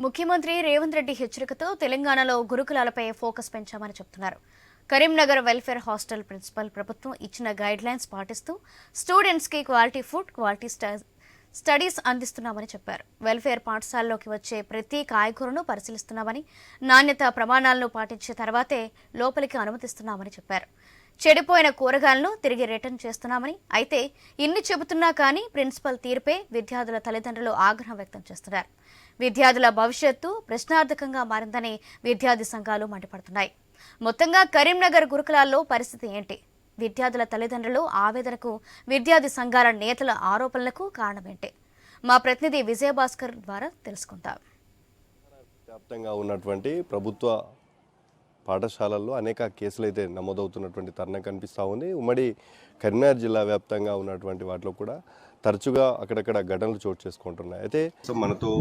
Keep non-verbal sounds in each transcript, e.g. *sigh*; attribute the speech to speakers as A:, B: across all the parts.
A: ముఖ్యమంత్రి రేవంత్ రెడ్డి హెచ్చరికతో తెలంగాణలో గురుకులాలపై ఫోకస్ పెంచామని చెప్తున్నారు. కరీంనగర్ వెల్ఫేర్ హాస్టల్ ప్రిన్సిపల్ ప్రభుత్వం ఇచ్చిన గైడ్ లైన్స్ పాటిస్తూ స్టూడెంట్స్కి క్వాలిటీ ఫుడ్ క్వాలిటీ స్ట- స్టడీస్ అందిస్తున్నామని చెప్పారు. వెల్ఫేర్ పాఠశాలలోకి వచ్చే ప్రతి కాయగూరను పరిశీలిస్తున్నామని నాణ్యత ప్రమాణాలను పాటించే తర్వాతే లోపలికి అనుమతిస్తున్నామని చెప్పారు. చెడిపోయిన కూరగాయలను తిరిగి రిటర్న్ చేస్తున్నామని అయితే ఇన్ని చెబుతున్నా కానీ ప్రిన్సిపల్ తీర్పే విద్యార్థుల తల్లిదండ్రులు ఆగ్రహం వ్యక్తం చేస్తున్నారు. విద్యార్థుల భవిష్యత్తు ప్రశ్నార్థకంగా మారిందని విద్యార్థి సంఘాలు మండిపడుతున్నాయి. మొత్తంగా కరీంనగర్ గురుకులాల్లో పరిస్థితి ఏంటి? విద్యార్థుల తల్లిదండ్రులు ఆవేదనకు విద్యార్థి సంఘాల నేతల ఆరోపణలకు కారణమేంటి? మా ప్రతినిధి విజయభాస్కర్ ద్వారా తెలుసుకుందాం.
B: వ్యాప్తంగా ఉన్నటువంటి ప్రభుత్వ పాఠశాలల్లో అనేక కేసులు అయితే నమోదవుతున్నటువంటి తరుణం కనిపిస్తూ ఉంది. ఉమ్మడి కరీంనగర్ జిల్లా వ్యాప్తంగా ఉన్నటువంటి వాటిలో కూడా తరచుగా అక్కడక్కడ ఘటనలు చోటు చేసుకుంటున్నాయి. అయితే సో మనతో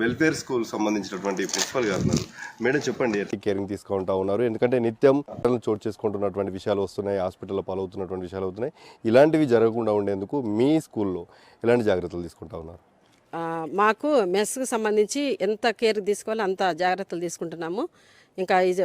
B: వెల్ఫేర్ స్కూల్ సంబంధించినటువంటి ప్రిన్సిపల్ గారు ఉన్నారు. మేడం చెప్పండి. కేరింగ్ తీసుకుంటా ఉన్నారు. ఎందుకంటే నిత్యం ఘటనలు చోటు చేసుకుంటున్నటువంటి విషయాలు వస్తున్నాయి హాస్పిటల్లో పాలవుతున్నటువంటి విషయాలు అవుతున్నాయి ఇలాంటివి జరగకుండా ఉండేందుకు మీ స్కూల్లో ఎలాంటి జాగ్రత్తలు తీసుకుంటా ఉన్నారు?
C: మాకు మెస్కు సంబంధించి ఎంత కేర్ తీసుకోవాలో అంత జాగ్రత్తలు తీసుకుంటున్నాము. ఇంకా ఇది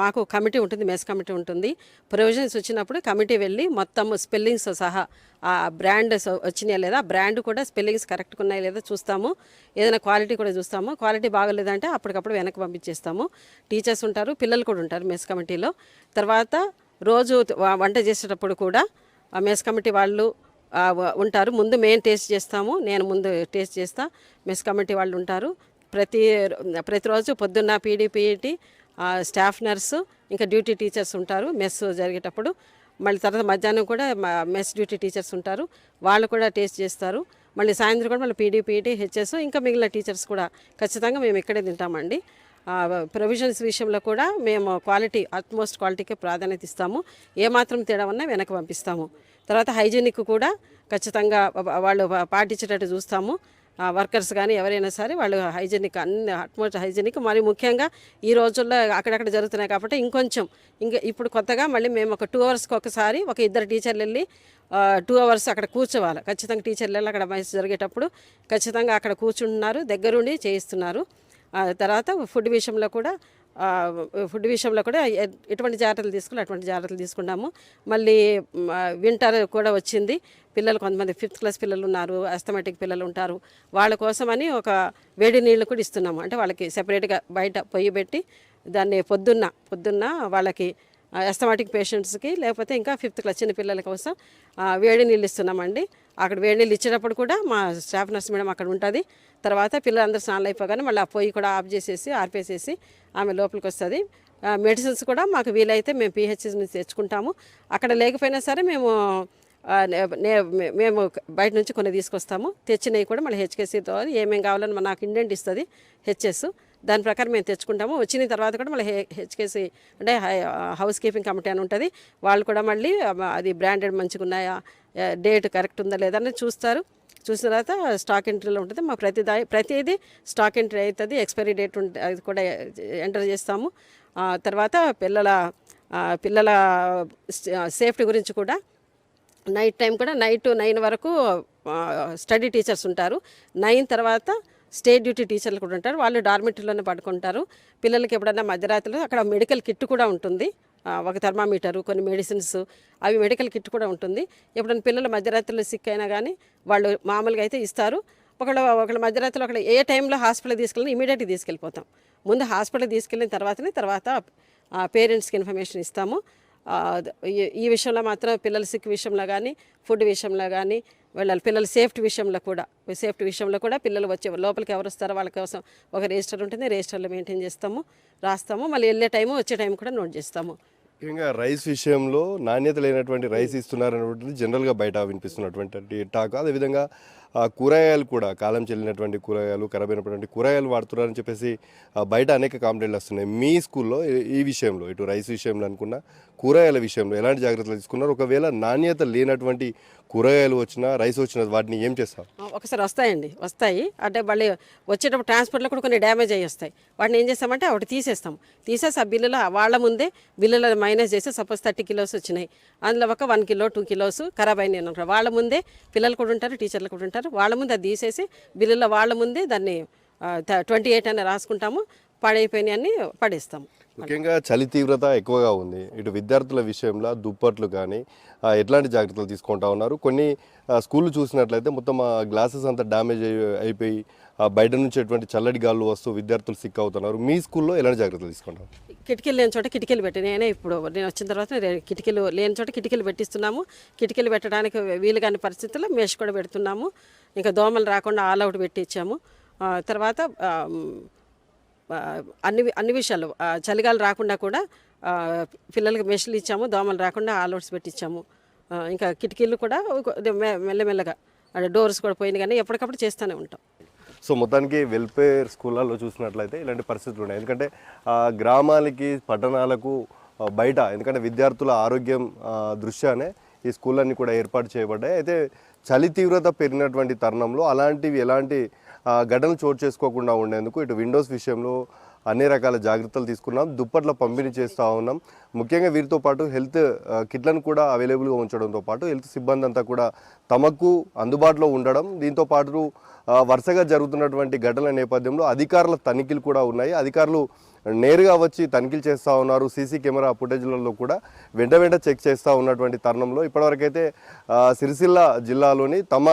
C: మాకు కమిటీ ఉంటుంది మెస్ కమిటీ ఉంటుంది. ప్రొవిజన్స్ వచ్చినప్పుడు కమిటీ వెళ్ళి మొత్తం స్పెల్లింగ్స్ సహా ఆ బ్రాండ్ వచ్చినాయా లేదా బ్రాండ్ కూడా స్పెల్లింగ్స్ కరెక్ట్గా ఉన్నాయా లేదా చూస్తాము. ఏదైనా క్వాలిటీ కూడా చూస్తాము. క్వాలిటీ బాగలేదంటే అప్పటికప్పుడు వెనక్కి పంపించేస్తాము. టీచర్స్ ఉంటారు పిల్లలు కూడా ఉంటారు మెస్ కమిటీలో. తర్వాత రోజు వంట చేసేటప్పుడు కూడా ఆ మెస్ కమిటీ వాళ్ళు ఉంటారు. ముందు మేము టేస్ట్ చేస్తాము నేను ముందు టేస్ట్ చేస్తా మెస్ కమిటీ వాళ్ళు ఉంటారు. ప్రతి ప్రతిరోజు పొద్దున్న పీడీపీఈటీ స్టాఫ్ నర్సు ఇంకా డ్యూటీ టీచర్స్ ఉంటారు. మెస్ జరిగేటప్పుడు మళ్ళీ తర్వాత మధ్యాహ్నం కూడా మెస్ డ్యూటీ టీచర్స్ ఉంటారు. వాళ్ళు కూడా టేస్ట్ చేస్తారు. మళ్ళీ సాయంత్రం కూడా మళ్ళీ పీడీపీఈటీ హెచ్ఎస్ ఇంకా మిగిలిన టీచర్స్ కూడా ఖచ్చితంగా మేము ఇక్కడే తింటామండి. ప్రొవిజన్స్ విషయంలో కూడా మేము క్వాలిటీ అట్మోస్ట్ క్వాలిటీకి ప్రాధాన్యత ఇస్తాము. ఏమాత్రం తేడా ఉన్నా వెనక పంపిస్తాము. తర్వాత హైజీనిక్ కూడా ఖచ్చితంగా వాళ్ళు పాటించేటట్టు చూస్తాము. వర్కర్స్ కానీ ఎవరైనా సరే వాళ్ళు హైజీనిక్ అన్ని అట్మోస్ట్ హైజీనిక్. మరి ముఖ్యంగా ఈ రోజుల్లో అక్కడక్కడ జరుగుతున్నాయి కాబట్టి ఇంకొంచెం ఇంకా ఇప్పుడు కొత్తగా మళ్ళీ మేము ఒక టూ అవర్స్కి ఒకసారి ఒక ఇద్దరు టీచర్లు వెళ్ళి టూ అవర్స్ అక్కడ కూర్చోవాలి. ఖచ్చితంగా టీచర్లు వెళ్ళి అక్కడ మైస్ జరిగేటప్పుడు ఖచ్చితంగా అక్కడ కూర్చుంటున్నారు దగ్గరుండి చేయిస్తున్నారు. ఆ తర్వాత ఫుడ్ విషయంలో కూడా ఫుడ్ విషయంలో కూడా ఎటువంటి జాగ్రత్తలు తీసుకుని అటువంటి జాగ్రత్తలు తీసుకున్నాము. మళ్ళీ వింటర్ కూడా వచ్చింది. పిల్లలు కొంతమంది ఫిఫ్త్ క్లాస్ పిల్లలు ఉన్నారు అస్థమెటిక్ పిల్లలు ఉంటారు. వాళ్ళ కోసమని ఒక వేడి నీళ్ళు కూడా ఇస్తున్నాము. అంటే వాళ్ళకి సెపరేట్గా బయట పొయ్యి పెట్టి దాన్ని పొద్దున్న పొద్దున్న వాళ్ళకి అస్థమాటిక్ పేషెంట్స్కి లేకపోతే ఇంకా ఫిఫ్త్ క్లాస్ చిన్న పిల్లల కోసం వేడి నీళ్ళు ఇస్తున్నామండి. అక్కడ వేడి నీళ్ళు ఇచ్చేటప్పుడు కూడా మా స్టాఫ్ నర్స్ మేడం అక్కడ ఉంటుంది. తర్వాత పిల్లలందరూ స్నానాలు అయిపోగానే మళ్ళీ ఆ పొయ్యి కూడా ఆఫ్ చేసేసి ఆర్పేసేసి ఆమె లోపలికి వస్తుంది. మెడిసిన్స్ కూడా మాకు వీలైతే మేము పిహెచ్ఎస్ నుంచి తెచ్చుకుంటాము. అక్కడ లేకపోయినా సరే మేము మేము బయట నుంచి కొన్ని తీసుకొస్తాము. తెచ్చినవి కూడా మళ్ళీ హెచ్కేసీతో ఏమేమి కావాలని మన- నాకు ఇండెంట్ ఇస్తుంది హెచ్ఎస్. దాని ప్రకారం మేము తెచ్చుకుంటాము. వచ్చిన తర్వాత కూడా మళ్ళీ హె- హెచ్కేసీ అంటే హౌస్ కీపింగ్ కమిటీ అని ఉంటుంది. వాళ్ళు కూడా మళ్ళీ అది బ్రాండెడ్ మంచిగా ఉన్నాయా డేట్ కరెక్ట్ ఉందా లేదా అని చూస్తారు. చూసిన తర్వాత స్టాక్ ఎంట్రీలో ఉంటుంది. మా ప్రతి దా ప్రతిదీ స్టాక్ ఎంట్రీ అవుతుంది ఎక్స్పైరీ డేట్ ఉంటుంది అది కూడా ఎంటర్ చేస్తాము. తర్వాత పిల్లల పిల్లల సేఫ్టీ గురించి కూడా నైట్ టైం కూడా నైట్ నైన్ వరకు స్టడీ టీచర్స్ ఉంటారు. నైన్ తర్వాత స్టేట్ డ్యూటీ టీచర్లు కూడా ఉంటారు. వాళ్ళు డార్మిటరీలోనే పడుకుంటారు. పిల్లలకి ఎప్పుడైనా మధ్యరాత్రిలో అక్కడ మెడికల్ కిట్ కూడా ఉంటుంది. ఒక థర్మామీటరు కొన్ని మెడిసిన్స్ అవి మెడికల్ కిట్ కూడా ఉంటుంది. ఎప్పుడైనా పిల్లలు మధ్యరాత్రిలో సిక్ అయినా కానీ వాళ్ళు మామూలుగా అయితే ఇస్తారు. ఒకళ్ళు ఒకళ్ళ మధ్యరాత్రిలో అక్కడ ఏ టైంలో హాస్పిటల్ తీసుకెళ్ళినా ఇమీడియట్గా తీసుకెళ్ళిపోతాం. ముందు హాస్పిటల్ తీసుకెళ్ళిన తర్వాతనే తర్వాత పేరెంట్స్కి ఇన్ఫర్మేషన్ ఇస్తాము. ఈ విషయంలో మాత్రం పిల్లల సిక్ విషయంలో కానీ ఫుడ్ విషయంలో కానీ వాళ్ళ పిల్లల సేఫ్టీ విషయంలో కూడా సేఫ్టీ విషయంలో కూడా పిల్లలు వచ్చే లోపలికి ఎవరు వస్తారో వాళ్ళ కోసం ఒక రిజిస్టర్ ఉంటుంది. రిజిస్టర్లో మెయింటైన్ చేస్తాము రాస్తాము. మళ్ళీ వెళ్ళే టైము వచ్చే టైం కూడా నోట్ చేస్తాము.
B: ముఖ్యంగా రైస్ విషయంలో నాణ్యత లేనటువంటి రైస్ ఇస్తున్నారనేటువంటిది జనరల్గా బయట వినిపిస్తున్నటువంటి టాక్. అదేవిధంగా కూరగాయలు కూడా కాలం చెల్లినటువంటి కూరగాయలు ఖరాబ్ అయినటువంటి కూరగాయలు వాడుతున్నారని చెప్పేసి బయట అనేక కంప్లైంట్లు వస్తున్నాయి. మీ స్కూల్లో ఈ- ఈ విషయంలో ఇటు రైస్ విషయంలో అనుకున్నా కూరగాయల విషయంలో ఎలాంటి జాగ్రత్తలు తీసుకున్నారు? ఒకవేళ నాణ్యత లేనటువంటి కూరగాయలు వచ్చినా రైస్ వచ్చినా వాటిని ఏం చేస్తారు
C: ఒకసారి వస్తాయండి. వస్తాయి. అంటే మళ్ళీ వచ్చేటప్పుడు ట్రాన్స్పోర్ట్లో కూడా కొన్ని డ్యామేజ్ అయ్యి వస్తాయి. వాటిని ఏం చేస్తామంటే ఒకటి తీసేస్తాం. తీసేసి ఆ బిల్లులో వాళ్ళ ముందే బిల్లులో మైనస్ చేసి సపోజ్ థర్టీ కిలోస్ వచ్చినాయి. అందులో ఒక వన్ కిలో టూ కిలోస్ ఖరాబ్ అయినాయి అనుకుంటారు వాళ్ళ ముందే పిల్లలు కూడా ఉంటారు టీచర్లు కూడా ఉంటారు. వాళ్ళ ముందే అది తీసేసి బిల్లులో వాళ్ళ ముందే దాన్ని ట్వంటీ ఎయిట్ అని రాసుకుంటాము. పాడైపోయినాయి అన్ని పడేస్తాము
B: ముఖ్యంగా చలి తీవ్రత ఎక్కువగా ఉంది. ఇటు విద్యార్థుల విషయంలో దుప్పట్లు కానీ ఎట్లాంటి జాగ్రత్తలు తీసుకుంటా ఉన్నారు? కొన్ని స్కూళ్ళు చూసినట్లయితే మొత్తం ఆ గ్లాసెస్ అంతా డ్యామేజ్ అయి- అయిపోయి బయట నుంచి ఎటువంటి చల్లటి గాళ్ళు వస్తూ విద్యార్థులు సిక్ అవుతున్నారు. మీ స్కూల్లో ఎలాంటి జాగ్రత్తలు తీసుకుంటారు?
C: కిటికీలు లేని చోట కిటికీలు పెట్టి నేనే ఇప్పుడు నేను వచ్చిన తర్వాత కిటికీలు లేని చోట కిటికీలు పెట్టిస్తున్నాము. కిటికీలు పెట్టడానికి వీలు కాని పరిస్థితుల్లో మేష్ కూడా పెడుతున్నాము. ఇంకా దోమలు రాకుండా ఆల్ అవుట్ పెట్టి ఇచ్చాము తర్వాత అన్ని అన్ని విషయాలు చలిగాలు రాకుండా కూడా పిల్లలకి మెషిన్లు ఇచ్చాము దోమలు రాకుండా ఆల్అవుట్స్ పెట్టించాము ఇంకా కిటికీలు కూడా మెల్లమెల్లగా అంటే డోర్స్ కూడా పోయినాయి కానీ ఎప్పటికప్పుడు చేస్తూనే ఉంటాం.
B: సో మొత్తానికి వెల్ఫేర్ స్కూళ్ళల్లో చూసినట్లయితే ఇలాంటి పరిస్థితులు ఉన్నాయి. ఎందుకంటే గ్రామాలకి పట్టణాలకు బయట ఎందుకంటే విద్యార్థుల ఆరోగ్యం దృష్ట్యానే ఈ స్కూళ్ళన్నీ కూడా ఏర్పాటు చేయబడ్డాయి. అయితే చలి తీవ్రత పెరిగినటువంటి తరుణంలో అలాంటివి ఎలాంటి ఆ, ఘటనలు చోటు చేసుకోకుండా ఉండేందుకు ఇటు విండోస్ విషయంలో అన్ని రకాల జాగ్రత్తలు తీసుకున్నాం దుప్పట్ల పంపిణీ చేస్తూ ఉన్నాం. ముఖ్యంగా వీరితో పాటు హెల్త్ కిట్లను కూడా అవైలబుల్గా ఉంచడంతో పాటు హెల్త్ సిబ్బంది అంతా కూడా తమకు అందుబాటులో ఉండడం దీంతో పాటు వరుసగా జరుగుతున్నటువంటి ఘటనల నేపథ్యంలో అధికారుల తనిఖీలు కూడా ఉన్నాయి. అధికారులు నేరుగా వచ్చి తనిఖీలు చేస్తూ ఉన్నారు. సీసీ కెమెరా ఫుటేజ్లలో కూడా వెంట వెంట చెక్ చేస్తూ ఉన్నటువంటి తరుణంలో ఇప్పటివరకైతే సిరిసిల్ల జిల్లాలోని తమ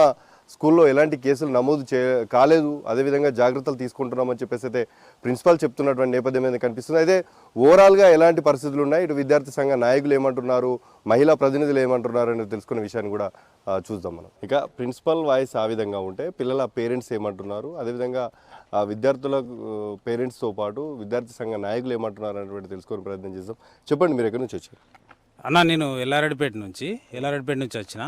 B: స్కూల్లో ఎలాంటి కేసులు నమోదు చే కాలేదు. అదేవిధంగా జాగ్రత్తలు తీసుకుంటున్నామని చెప్పేసి అయితే ప్రిన్సిపాల్ చెప్తున్నటువంటి నేపథ్యం మీద కనిపిస్తుంది. అయితే ఓవరాల్గా ఎలాంటి పరిస్థితులు ఉన్నాయి? ఇటు విద్యార్థి సంఘ నాయకులు ఏమంటున్నారు? మహిళా ప్రతినిధులు ఏమంటున్నారు అనేది తెలుసుకునే విషయాన్ని కూడా చూద్దాం మనం. ఇక ప్రిన్సిపల్ వాయిస్ ఆ విధంగా ఉంటే పిల్లల పేరెంట్స్ ఏమంటున్నారు? అదేవిధంగా విద్యార్థుల పేరెంట్స్తో పాటు విద్యార్థి సంఘ నాయకులు ఏమంటున్నారు అనేటువంటి తెలుసుకునే ప్రయత్నం చేద్దాం. చెప్పండి మీరు ఎక్కడి నుంచి వచ్చారు?
D: అన్న నేను ఎల్లారెడ్డిపేట నుంచి ఎల్లారెడ్డిపేట నుంచి వచ్చిన.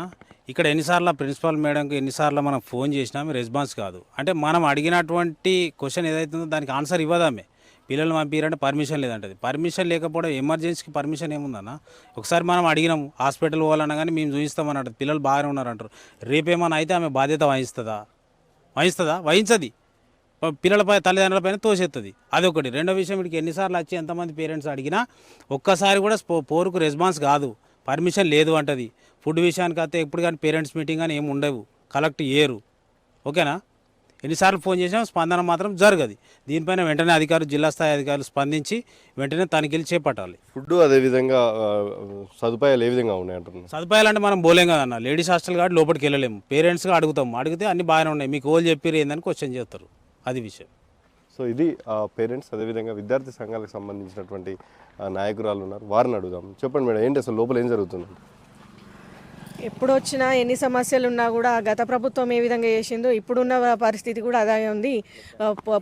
D: ఇక్కడ ఎన్నిసార్లు ప్రిన్సిపాల్ మేడంకి ఎన్నిసార్లు మనం ఫోన్ చేసినా రెస్పాన్స్ కాదు. అంటే మనం అడిగినటువంటి క్వశ్చన్ ఏదైతుందో దానికి ఆన్సర్ ఇవ్వదామే. పిల్లలు పంపించారంటే పర్మిషన్ లేదంటది. పర్మిషన్ లేకపోవడం ఎమర్జెన్సీకి పర్మిషన్ ఏముందన్న? ఒకసారి మనం అడిగినాము హాస్పిటల్ పోవాలన్నా కానీ మేము చూపిస్తామని అంటారు. పిల్లలు బాగానే ఉన్నారు అంటారు రేపేమన్నా అయితే ఆమె బాధ్యత వహిస్తుందా? వహిస్తుందా? వహించది. పిల్లలపై తల్లిదండ్రులపైన తోసేస్తుంది అదొకటి. రెండో విషయం వీడికి ఎన్నిసార్లు వచ్చి ఎంతమంది పేరెంట్స్ అడిగినా ఒక్కసారి కూడా పోరుకు రెస్పాన్స్ కాదు. పర్మిషన్ లేదు అంటది. ఫుడ్ విషయానికి అయితే ఎప్పుడు కానీ పేరెంట్స్ మీటింగ్ కానీ ఏమి ఉండవు. కలెక్ట్ చేయరు ఓకేనా? ఎన్నిసార్లు ఫోన్ చేసినా స్పందన మాత్రం జరగదు. దీనిపైన వెంటనే అధికారులు జిల్లా స్థాయి అధికారులు స్పందించి వెంటనే తనిఖీలు చేపట్టాలి.
B: ఫుడ్ అదేవిధంగా సదుపాయాలు ఏ విధంగా ఉన్నాయి అంటున్నారు
D: సదుపాయాలు అంటే మనం పోలేం కదన్న. లేడీస్ హాస్టల్ కాబట్టి లోపలికి వెళ్ళలేము. పేరెంట్స్గా అడుగుతాం. అడిగితే అన్ని బాగానే ఉన్నాయి. మీకు ఓళ్ళు చెప్పారు ఏందని క్వశ్చన్ చేస్తారు. అది విషయం.
B: సో ఇది పేరెంట్స్ అదేవిధంగా విద్యార్థి సంఘాలకు సంబంధించినటువంటి నాయకురాలు ఉన్నారు. వారిని అడుగుదాం. చెప్పండి మేడం ఏంటి అసలు లోపల ఏం జరుగుతుంది?
E: ఎప్పుడు వచ్చినా ఎన్ని సమస్యలు ఉన్నా కూడా గత ప్రభుత్వం ఏ విధంగా చేసిందో ఇప్పుడున్న పరిస్థితి కూడా అదే ఉంది.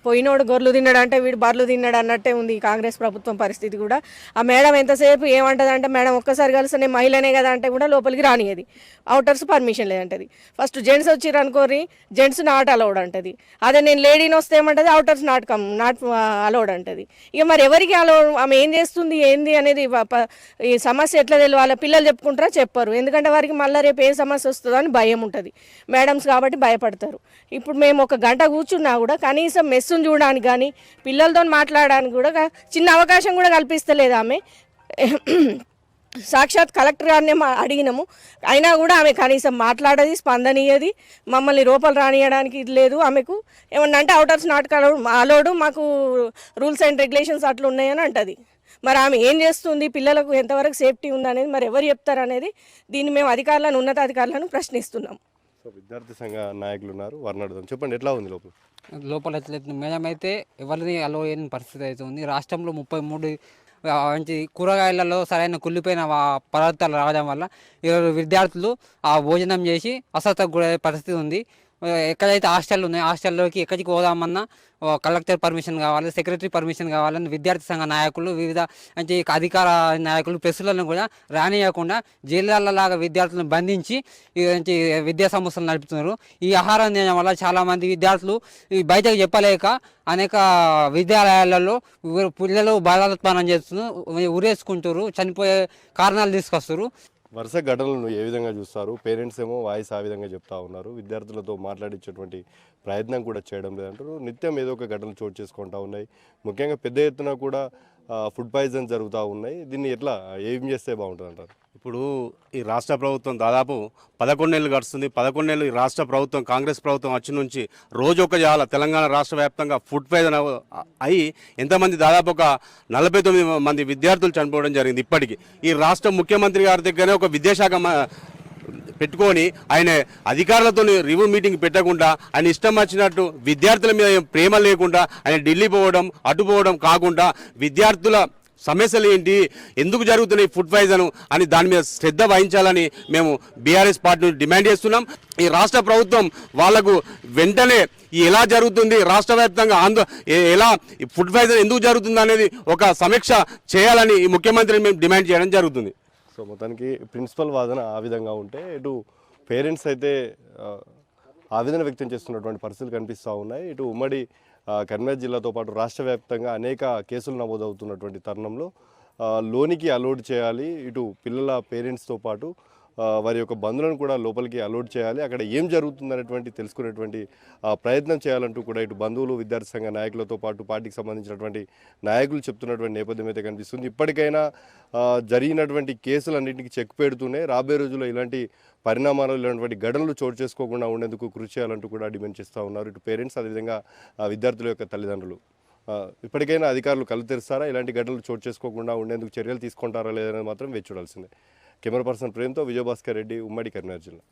E: పోయినోడు గొర్రెలు తిన్నాడు అంటే వీడు బర్రెలు తిన్నాడు అన్నట్టే ఉంది కాంగ్రెస్ ప్రభుత్వం పరిస్థితి కూడా. ఆ మేడం ఎంతసేపు ఏమంటుంది అంటే మేడం ఒక్కసారి కలిసి నేను మహిళనే కదా అంటే కూడా లోపలికి రానియది అవుటర్స్ పర్మిషన్ లేదంటది. ఫస్ట్ జెంట్స్ వచ్చిర్రు అనుకోరి జెంట్స్ నాట్ అలౌడ్ అంటది. అదే నేను లేడీని వస్తే ఏమంటది outers not come not allowed అంటది. ఇక మరి ఎవరికి అలో ఆమె ఏం చేస్తుంది ఏంది అనేది ఈ సమస్య ఎట్లా తెలియాలి పిల్లలు చెప్పుకుంటారా చెప్పరు. ఎందుకంటే వారికి మళ్ళీ రేపు ఏ సమస్య వస్తుందో అని భయం ఉంటుంది. మేడమ్స్ కాబట్టి భయపడతారు. ఇప్పుడు మేము ఒక గంట కూర్చున్నా కూడా కనీసం మెస్సును చూడడానికి కానీ పిల్లలతో మాట్లాడడానికి కూడా చిన్న అవకాశం కూడా కల్పిస్తలేదు ఆమె. *clears throat* సాక్షాత్ కలెక్టర్ గారినే మా అడిగినాము. అయినా కూడా ఆమె కనీసం మాట్లాడది స్పందనీయది మమ్మల్ని రూపాలు రానియడానికి ఇది లేదు ఆమెకు. ఏమన్నా అంటే అవుటర్స్ నాట్ అలౌడ్ మాకు రూల్స్ అండ్ రెగ్యులేషన్స్ అట్లా ఉన్నాయని అంటది. మరి ఆమె ఏం చేస్తుంది? పిల్లలకు ఎంతవరకు సేఫ్టీ ఉందనేది మరి ఎవరు చెప్తారు అనేది దీన్ని మేము అధికారులను ఉన్నతాధికారులను ప్రశ్నిస్తున్నాం.
B: సో విద్యార్థి సంఘ నాయకులు ఉన్నారు. వారిని అడుగుదాం. చెప్పండి ఎట్లా ఉంది లోపల?
F: లోపల ఎట్లయితే మేడం అయితే ఎవరిని అలో చేయని పరిస్థితి అయితే ఉంది. రాష్ట్రంలో ముప్పై మూడు మంచి కూరగాయలలో సరైన కుళ్ళిపోయిన పదార్థాలు రావడం వల్ల ఈరోజు విద్యార్థులు ఆ భోజనం చేసి అస్వస్థకు గురయ్యే పరిస్థితి ఉంది. ఎక్కడైతే హాస్టల్ ఉన్నాయో హాస్టల్లోకి ఎక్కడికి పోదామన్నా కలెక్టర్ పర్మిషన్ కావాలి సెక్రటరీ పర్మిషన్ కావాలని విద్యార్థి సంఘ నాయకులు వివిధ అంటే అధికార నాయకులు ప్రెస్లను కూడా రానియకుండా జిల్లాలలాగా విద్యార్థులను బంధించి విద్యా సంస్థలు నడుపుతున్నారు. ఈ ఆహారం తినడం వల్ల చాలామంది విద్యార్థులు బయటకు చెప్పలేక అనేక విద్యాలయాలలో పిల్లలు బాధాత్మానం చేస్తున్నారు ఉరేసుకుంటారు చనిపోయే కారణాలు తీసుకొస్తారు
B: వరుస ఘటనలను ఏ విధంగా చూస్తారు? పేరెంట్స్ ఏమో వాయిస్ ఆ విధంగా చెప్తా ఉన్నారు. విద్యార్థులతో మాట్లాడించేటువంటి ప్రయత్నం కూడా చేయడం లేదంటారు నిత్యం ఏదో ఒక ఘటనలు చోటు చేసుకుంటా ఉన్నాయి. ముఖ్యంగా పెద్ద ఎత్తున కూడా ఫుడ్ పాయిజన్ జరుగుతూ ఉన్నాయి. దీన్ని ఎట్లా ఏం చేస్తే బాగుంటుంది అంటారు
G: ఇప్పుడు ఈ రాష్ట్ర ప్రభుత్వం దాదాపు పదకొండేళ్ళు గడుస్తుంది. పదకొండేళ్ళు ఈ రాష్ట్ర ప్రభుత్వం కాంగ్రెస్ ప్రభుత్వం వచ్చి నుంచి రోజు ఒక జాల తెలంగాణ రాష్ట్ర వ్యాప్తంగా ఫుడ్ పాయిజన్ అవ- అయి ఎంతమంది దాదాపు ఒక నలభై తొమ్మిది మంది విద్యార్థులు చనిపోవడం జరిగింది ఇప్పటికీ. ఈ రాష్ట్ర ముఖ్యమంత్రి గారి దగ్గరనే ఒక విద్యాశాఖ పెట్టుకొని ఆయన అధికారులతో రివ్యూ మీటింగ్ పెట్టకుండా ఆయన ఇష్టం వచ్చినట్టు విద్యార్థుల మీద ప్రేమ లేకుండా ఆయన ఢిల్లీ పోవడం అటు పోవడం కాకుండా విద్యార్థుల సమస్యలు ఏంటి ఎందుకు జరుగుతున్నాయి ఫుడ్ పాయిజన్ అని దాని మీద శ్రద్ధ వహించాలని మేము బీఆర్ఎస్ పార్టీ డిమాండ్ చేస్తున్నాం. ఈ రాష్ట్ర ప్రభుత్వం వాళ్ళకు వెంటనే ఎలా జరుగుతుంది రాష్ట్ర వ్యాప్తంగా ఆందో ఎలా ఈ ఫుడ్ పాయిజన్ ఎందుకు జరుగుతుంది అనేది ఒక సమీక్ష చేయాలని ఈ ముఖ్యమంత్రిని మేము డిమాండ్ చేయడం జరుగుతుంది.
B: సో మొత్తానికి ప్రిన్సిపల్ వాదన ఆ విధంగా ఉంటే ఇటు పేరెంట్స్ అయితే ఆ, ఆవేదన వ్యక్తం చేస్తున్నటువంటి పరిస్థితులు కనిపిస్తూ ఉన్నాయి. ఇటు ఉమ్మడి కన్వేజ్ జిల్లాతో పాటు రాష్ట్ర వ్యాప్తంగా అనేక కేసులు నమోదవుతున్నటువంటి తరుణంలో లోనికి అలోడ్ చేయాలి. ఇటు పిల్లల పేరెంట్స్తో పాటు వారి యొక్క బంధువులను కూడా లోపలికి అలోడ్ చేయాలి. అక్కడ ఏం జరుగుతుందనేటువంటి తెలుసుకునేటువంటి ప్రయత్నం చేయాలంటూ కూడా ఇటు బంధువులు విద్యార్థి సంఘ నాయకులతో పాటు పార్టీకి సంబంధించినటువంటి నాయకులు చెప్తున్నటువంటి నేపథ్యం అయితే కనిపిస్తుంది. ఇప్పటికైనా జరిగినటువంటి కేసులన్నింటికి చెక్ పెడుతూనే రాబోయే రోజుల్లో ఇలాంటి పరిణామాలు ఇలాంటి ఘటనలు చోటు చేసుకోకుండా ఉండేందుకు కృషి చేయాలంటూ కూడా డిమాండ్ చేస్తూ ఉన్నారు ఇటు పేరెంట్స్. అదేవిధంగా విద్యార్థుల యొక్క తల్లిదండ్రులు. ఇప్పటికైనా అధికారులు కళ్ళు తెరుస్తారా? ఇలాంటి ఘటనలు చోటు చేసుకోకుండా ఉండేందుకు చర్యలు తీసుకుంటారా? లేదనేది మాత్రం వేచి చూడాల్సిందే. కెమెరా పర్సన్ ప్రేమ్తో విజయభాస్కర్ రెడ్డి ఉమ్మడి కరీంనగర్ జిల్లా.